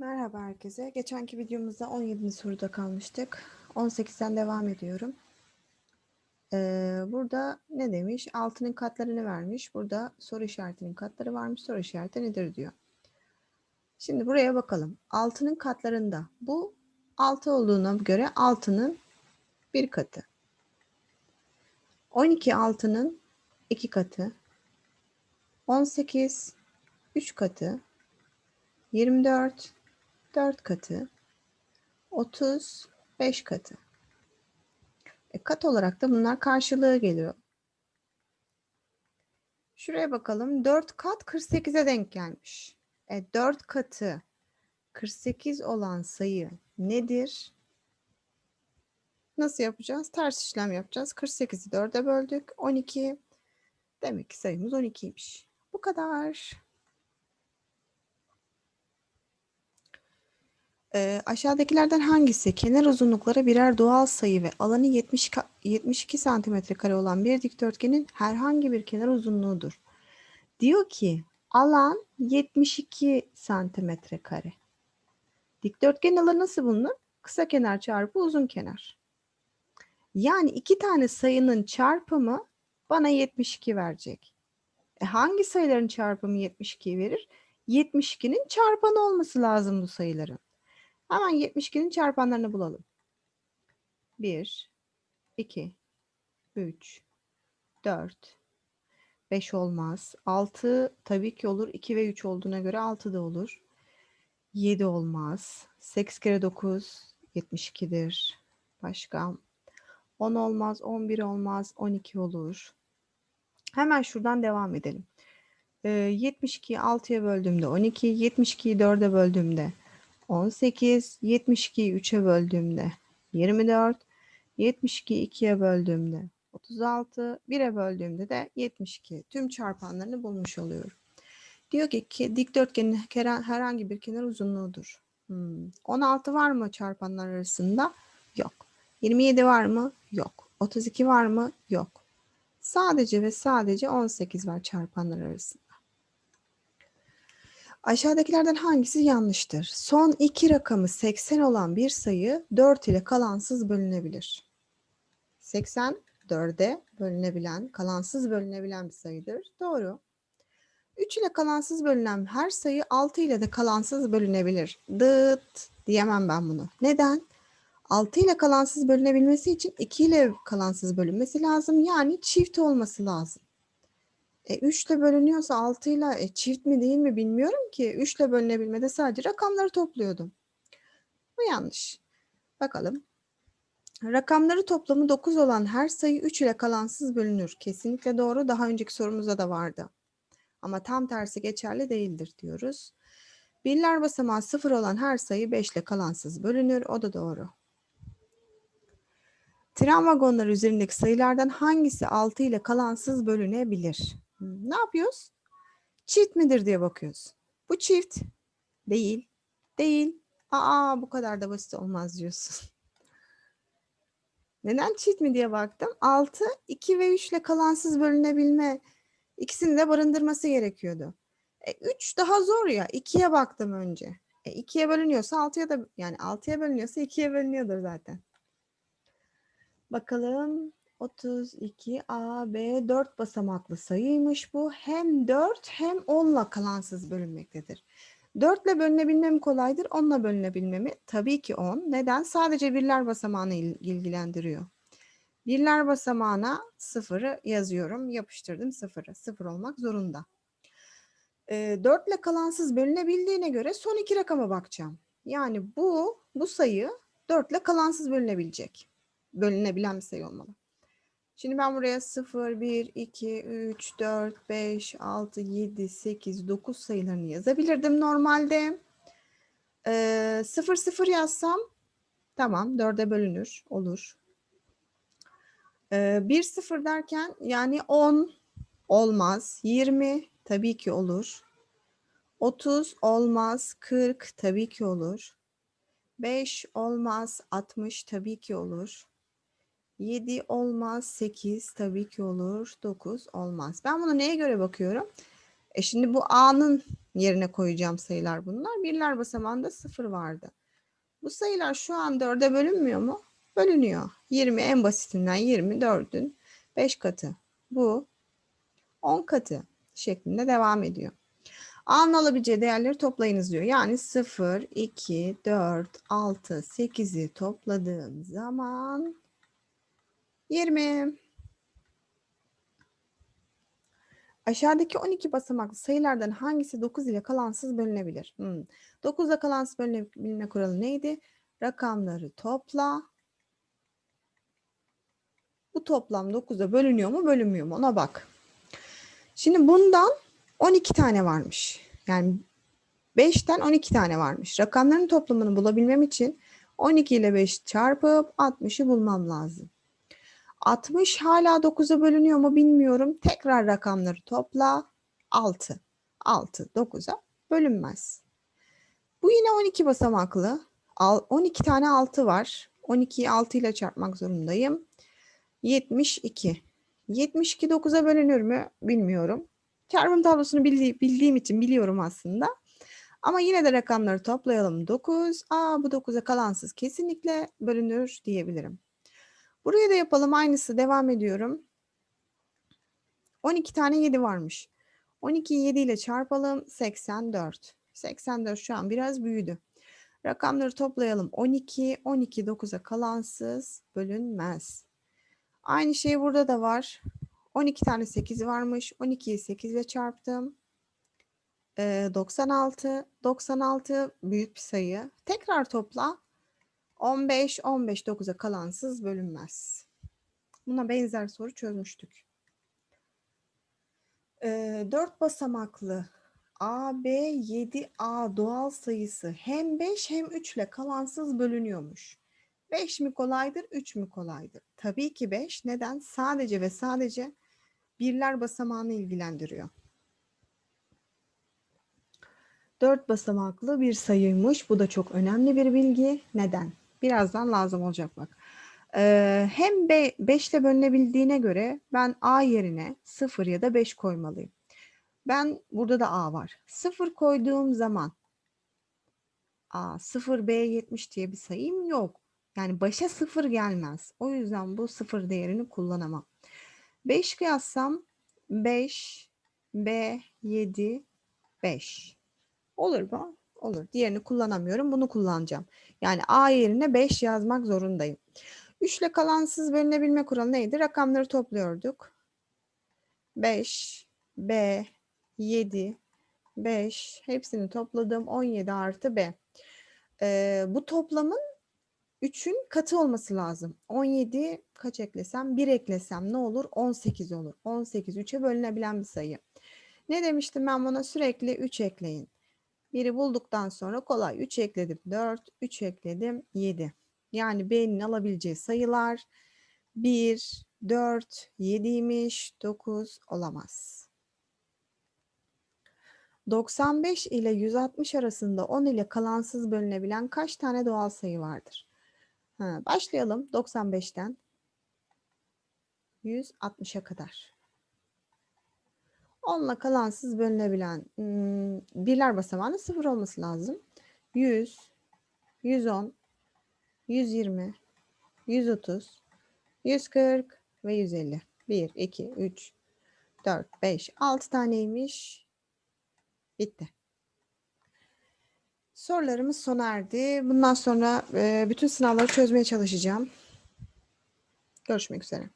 Merhaba herkese. Geçenki videomuzda 17. soruda kalmıştık. 18'den devam ediyorum. Ee, burada ne demiş? Altının katlarını vermiş. Burada soru işaretinin katları varmış. Soru işareti nedir diyor. Şimdi buraya bakalım. Altının katlarında bu 6 olduğuna göre altının bir katı. 12 altının iki katı. 18 3 katı. 24 4 katı, 30 5 katı. E, kat olarak da bunlar karşılığı geliyor. Şuraya bakalım. 4 kat 48'e denk gelmiş. E, 4 katı 48 olan sayı nedir? Nasıl yapacağız? Ters işlem yapacağız. 48'i 4'e böldük. 12. Demek ki sayımız 12'ymiş. Bu kadar. E, aşağıdakilerden hangisi kenar uzunlukları birer doğal sayı ve alanı 70, 72 santimetre kare olan bir dikdörtgenin herhangi bir kenar uzunluğudur? Diyor ki alan 72 santimetre kare. Dikdörtgen alanı nasıl bulunur? Kısa kenar çarpı uzun kenar. Yani iki tane sayının çarpımı bana 72 verecek. E hangi sayıların çarpımı 72 verir? 72'nin çarpanı olması lazım bu sayıların. Hemen 72'nin çarpanlarını bulalım. 1, 2, 3, 4, 5 olmaz. 6 tabii ki olur. 2 ve 3 olduğuna göre 6 da olur. 7 olmaz. 8 kere 9 72'dir. Başka 10 olmaz, 11 olmaz, 12 olur. Hemen şuradan devam edelim. Ee, 72'yi 6'ya böldüğümde 12, 72'yi 4'e böldüğümde 18, 72'yi 3'e böldüğümde 24, 72'yi 2'ye böldüğümde 36, 1'e böldüğümde de 72. Tüm çarpanlarını bulmuş oluyorum. Diyor ki, ki dikdörtgenin herhangi bir kenar uzunluğudur. Hmm. 16 var mı çarpanlar arasında? Yok. 27 var mı? Yok. 32 var mı? Yok. Sadece ve sadece 18 var çarpanlar arasında. Aşağıdakilerden hangisi yanlıştır? Son iki rakamı 80 olan bir sayı 4 ile kalansız bölünebilir. 80 4'e bölünebilen, kalansız bölünebilen bir sayıdır. Doğru. 3 ile kalansız bölünen her sayı 6 ile de kalansız bölünebilir. Dıt diyemem ben bunu. Neden? 6 ile kalansız bölünebilmesi için 2 ile kalansız bölünmesi lazım. Yani çift olması lazım. E, 3 ile bölünüyorsa 6 ile e, çift mi değil mi bilmiyorum ki. 3 ile bölünebilmede sadece rakamları topluyordum. Bu yanlış. Bakalım. Rakamları toplamı 9 olan her sayı 3 ile kalansız bölünür. Kesinlikle doğru. Daha önceki sorumuzda da vardı. Ama tam tersi geçerli değildir diyoruz. Birler basamağı 0 olan her sayı 5 ile kalansız bölünür. O da doğru. Tren vagonları üzerindeki sayılardan hangisi 6 ile kalansız bölünebilir? Ne yapıyoruz? Çift midir diye bakıyoruz. Bu çift. Değil. Değil. Aa bu kadar da basit olmaz diyorsun. Neden çift mi diye baktım. 6, 2 ve 3 ile kalansız bölünebilme ikisini de barındırması gerekiyordu. E, 3 daha zor ya. 2'ye baktım önce. E, 2'ye bölünüyorsa 6'ya da yani 6'ya bölünüyorsa 2'ye bölünüyordur zaten. Bakalım 32 A, B 4 basamaklı sayıymış bu. Hem 4 hem 10 ile kalansız bölünmektedir. 4 ile bölünebilmem kolaydır. 10 ile bölünebilmemi tabii ki 10. Neden? Sadece birler basamağını ilgilendiriyor. Birler basamağına sıfırı yazıyorum. Yapıştırdım sıfırı. Sıfır olmak zorunda. E, 4 ile kalansız bölünebildiğine göre son iki rakama bakacağım. Yani bu, bu sayı 4 ile kalansız bölünebilecek. Bölünebilen bir sayı olmalı. Şimdi ben buraya 0, 1, 2, 3, 4, 5, 6, 7, 8, 9 sayılarını yazabilirdim normalde. Ee, 0, 0 yazsam tamam 4'e bölünür olur. Ee, 1, 0 derken yani 10 olmaz. 20 tabii ki olur. 30 olmaz. 40 tabii ki olur. 5 olmaz. 60 tabii ki olur. 7 olmaz, 8 tabii ki olur, 9 olmaz. Ben bunu neye göre bakıyorum? E şimdi bu A'nın yerine koyacağım sayılar bunlar. Birler basamağında sıfır vardı. Bu sayılar şu an 4'e bölünmüyor mu? Bölünüyor. 20 en basitinden 24'ün 5 katı. Bu 10 katı şeklinde devam ediyor. A'nın alabileceği değerleri toplayınız diyor. Yani 0, 2, 4, 6, 8'i topladığım zaman 20. Aşağıdaki 12 basamaklı sayılardan hangisi 9 ile kalansız bölünebilir? Hmm. 9 ile kalansız bölünebilme kuralı neydi? Rakamları topla. Bu toplam 9'a bölünüyor mu bölünmüyor mu ona bak. Şimdi bundan 12 tane varmış. Yani 5'ten 12 tane varmış. Rakamların toplamını bulabilmem için 12 ile 5 çarpıp 60'ı bulmam lazım. 60 hala 9'a bölünüyor mu bilmiyorum. Tekrar rakamları topla. 6. 6 9'a bölünmez. Bu yine 12 basamaklı. Al- 12 tane 6 var. 12'yi 6 ile çarpmak zorundayım. 72. 72 9'a bölünür mü bilmiyorum. Çarpım tablosunu bildi- bildiğim için biliyorum aslında. Ama yine de rakamları toplayalım. 9. Aa bu 9'a kalansız kesinlikle bölünür diyebilirim. Buraya da yapalım. Aynısı devam ediyorum. 12 tane 7 varmış. 12'yi 7 ile çarpalım. 84. 84 şu an biraz büyüdü. Rakamları toplayalım. 12, 12 9'a kalansız bölünmez. Aynı şey burada da var. 12 tane 8 varmış. 12'yi 8 ile çarptım. Ee, 96. 96 büyük bir sayı. Tekrar topla. 15, 15 9'a kalansız bölünmez. Buna benzer soru çözmüştük. Ee, 4 basamaklı AB 7A doğal sayısı hem 5 hem 3 ile kalansız bölünüyormuş. 5 mi kolaydır, 3 mü kolaydır? Tabii ki 5. Neden? Sadece ve sadece birler basamağını ilgilendiriyor. 4 basamaklı bir sayıymış. Bu da çok önemli bir bilgi. Neden? Birazdan lazım olacak bak. Ee, hem 5 ile bölünebildiğine göre ben A yerine 0 ya da 5 koymalıyım. Ben burada da A var. 0 koyduğum zaman A 0 B 70 diye bir sayım yok. Yani başa 0 gelmez. O yüzden bu 0 değerini kullanamam. 5 kıyassam 5 B 7 5. Olur mu? Olur. Diğerini kullanamıyorum. Bunu kullanacağım. Yani A yerine 5 yazmak zorundayım. 3 ile kalansız bölünebilme kuralı neydi? Rakamları topluyorduk. 5, B, 7, 5 hepsini topladım. 17 artı B. Ee, bu toplamın 3'ün katı olması lazım. 17 kaç eklesem? 1 eklesem ne olur? 18 olur. 18 3'e bölünebilen bir sayı. Ne demiştim ben buna? Sürekli 3 ekleyin. Biri bulduktan sonra kolay. 3 ekledim 4, 3 ekledim 7. Yani B'nin alabileceği sayılar 1, 4, 7'ymiş, 9 olamaz. 95 ile 160 arasında 10 ile kalansız bölünebilen kaç tane doğal sayı vardır? Ha, başlayalım 95'ten 160'a kadar. 10 ile kalansız bölünebilen birler basamağında 0 olması lazım. 100, 110, 120, 130, 140 ve 150. 1, 2, 3, 4, 5, 6 taneymiş. Bitti. Sorularımız sona erdi. Bundan sonra bütün sınavları çözmeye çalışacağım. Görüşmek üzere.